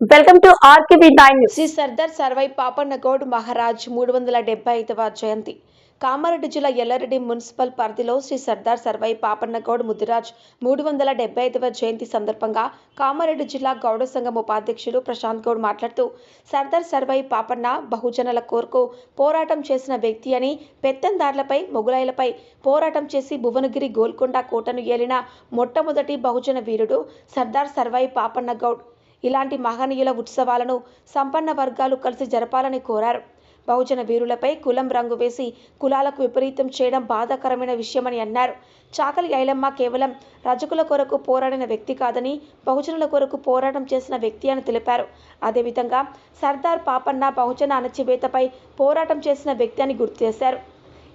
Welcome to RKB nine Shri Sardar Sarvai Papanna Goud Maharaj మూడు వందల డెబ్బై ఐదవ జయంతి. కామారెడ్డి జిల్లా ఎల్లారెడ్డి మున్సిపల్ పరిధిలో శ్రీ సర్దార్ సర్వై పాపన్నగౌడ్ ముదిరాజ్ మూడు వందల డెబ్బై ఐదవ జయంతి సందర్భంగా కామారెడ్డి జిల్లా గౌడ సంఘం ఉపాధ్యక్షులు ప్రశాంత్ గౌడ్ మాట్లాడుతూ సర్దార్ సర్వై పాపన్న బహుజనుల కోర్కు పోరాటం చేసిన వ్యక్తి అని పెత్తందార్లపై మొగులాయిలపై పోరాటం చేసి భువనగిరి గోల్కొండ కోటను ఏలిన మొట్టమొదటి బహుజన వీరుడు సర్దార్ సర్వై పాపన్న గౌడ్ ఇలాంటి మహనీయుల ఉత్సవాలను సంపన్న వర్గాలు కలిసి జరపాలని కోరారు. బహుజన వీరులపై కులం రంగు వేసి కులాలకు విపరీతం చేయడం బాధాకరమైన విషయమని అన్నారు. చాకలి ఐలమ్మ కేవలం రజకుల కొరకు పోరాడిన వ్యక్తి కాదని బహుజనుల కొరకు పోరాటం చేసిన వ్యక్తి అని తెలిపారు. అదేవిధంగా సర్దార్ పాపన్న బహుజన అణచివేతపై పోరాటం చేసిన వ్యక్తి అని గుర్తు చేశారు.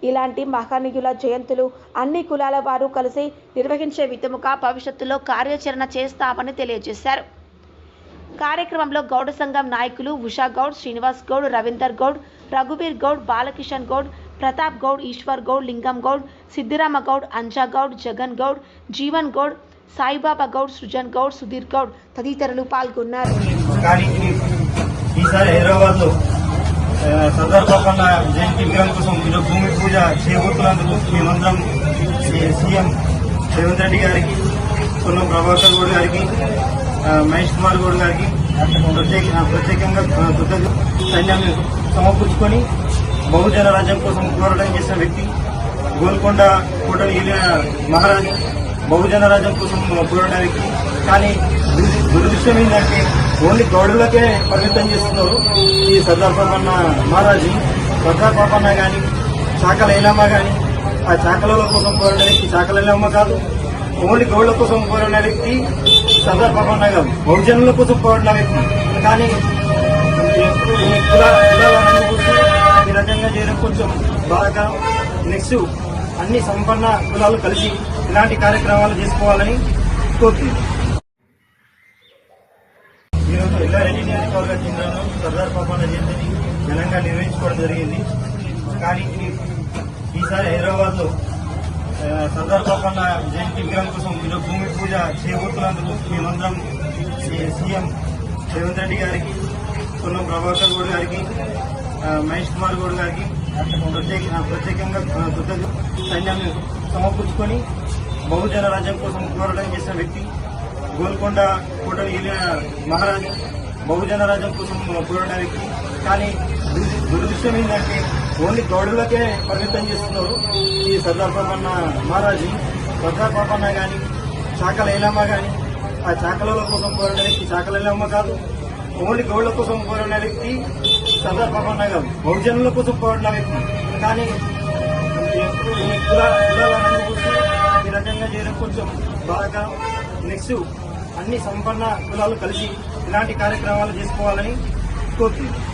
ఇలాంటి మహనీయుల జయంతులు అన్ని కులాల వారు కలిసి నిర్వహించే విధముగా భవిష్యత్తులో కార్యాచరణ చేస్తామని తెలియజేశారు. కార్యక్రమంలో గౌడ సంఘం నాయకులు ఉషా గౌడ్ శ్రీనివాస్ గౌడ్ రవీందర్ గౌడ్ రఘువీర్ గౌడ్ బాలకిషన్ గౌడ్ ప్రతాప్ గౌడ్ ఈశ్వర్ గౌడ్ లింగం గౌడ్ సిద్ధిరామ గౌడ్ అంజా గౌడ్ జగన్ గౌడ్ జీవన్ గౌడ్ సాయిబాబా గౌడ్ సృజన్ గౌడ్ సుధీర్ గౌడ్ తదితరులు పాల్గొన్నారు. జయంతి విగ్రహం కోసం ఈరోజు భూమి పూజ మేమందరం సీఎం రేవంత్ రెడ్డి గారికి పొన్నం ప్రభాకర్ గౌడ్ గారికి మహేష్ కుమార్ గౌడ్ గారికి ప్రత్యేక ప్రత్యేకంగా కృతజ్ఞ సైన్యాన్ని సమకూర్చుకొని బహుజన రాజ్యం కోసం పోరాటం చేసిన వ్యక్తి గోల్కొండ కోటలు ఏలిన మహారాజు బహుజన రాజ్యం కోసం పోరాడిన వ్యక్తి. కానీ దురదృష్టం ఏంటంటే ఓన్లీ గౌడులకే పరిమితం చేస్తున్నారు ఈ సర్దార్ పాపన్న మహారాజు. సర్దార్ పాపన్న కానీ చాకల ఐలమ్మ కానీ ఆ చాకల కోసం పోరాడిన వ్యక్తి చాకల ఐలమ్మ కాదు. ఓన్లీ గౌడ్ల కోసం పోరాడిన వ్యక్తి సర్దార్ బహుజనుల కోసం పోరాడిన కానీ ఈ కుల- చూసి ఈ రకంగా చేయడం కొంచెం బాగా నెక్స్ట్ అన్ని సంపన్న కులాలు కలిసి ఇలాంటి కార్యక్రమాలు చేసుకోవాలని కోరుతున్నాను ఈరోజు ఎల్లారెడ్డి నియోజకవర్గ కేంద్రంలో సర్దార్ పాపన్న జయంతిని ఘనంగా నిర్వహించుకోవడం జరిగింది. కానీ ఈసారి హైదరాబాద్ సందర్భంగా జయంతి విగ్రహం కోసం ఈరోజు భూమి పూజ చేయబోతున్నందుకు మేమందరం సీఎం రేవంత్ రెడ్డి గారికి పొన్నం ప్రభాకర్ గౌడ్ గారికి మహేష్ కుమార్ గౌడ్ గారికి ప్రత్యేక ప్రత్యేకంగా కృతజ్ఞ సైన్యాన్ని సమకూర్చుకొని బహుజన రాజ్యం కోసం పోరాటం చేసిన వ్యక్తి గోల్కొండ కోటలు వెళ్ళిన మహారాజు బహుజన రాజ్యం కోసం పోరాడిన వ్యక్తి. కానీ దురదృష్టం ఏంటంటే ఓన్లీ గౌడులకే పరిమితం చేస్తున్నారు ఈ సర్దార్ పాపన్న మహారాజు సర్దార్ పాపన్న కానీ చాకల ఐలమ్మ కానీ ఆ చాకల కోసం పోరాడే వ్యక్తి చాకల ఐలమ్మ కాదు. ఓన్లీ గౌడుల కోసం పోరాడిన వ్యక్తి సర్దార్ పాపన్న కాదు. బహుజనుల కోసం పోరాడిన వ్యక్తి. కానీ ఈ ఈ కుల- కులాలను చూసి ఈ రకంగా చేయడం కొంచెం బాగా నెక్స్ట్ అన్ని సంపన్న కులాలు కలిసి ఇలాంటి కార్యక్రమాలు చేసుకోవాలని కోరుతున్నాను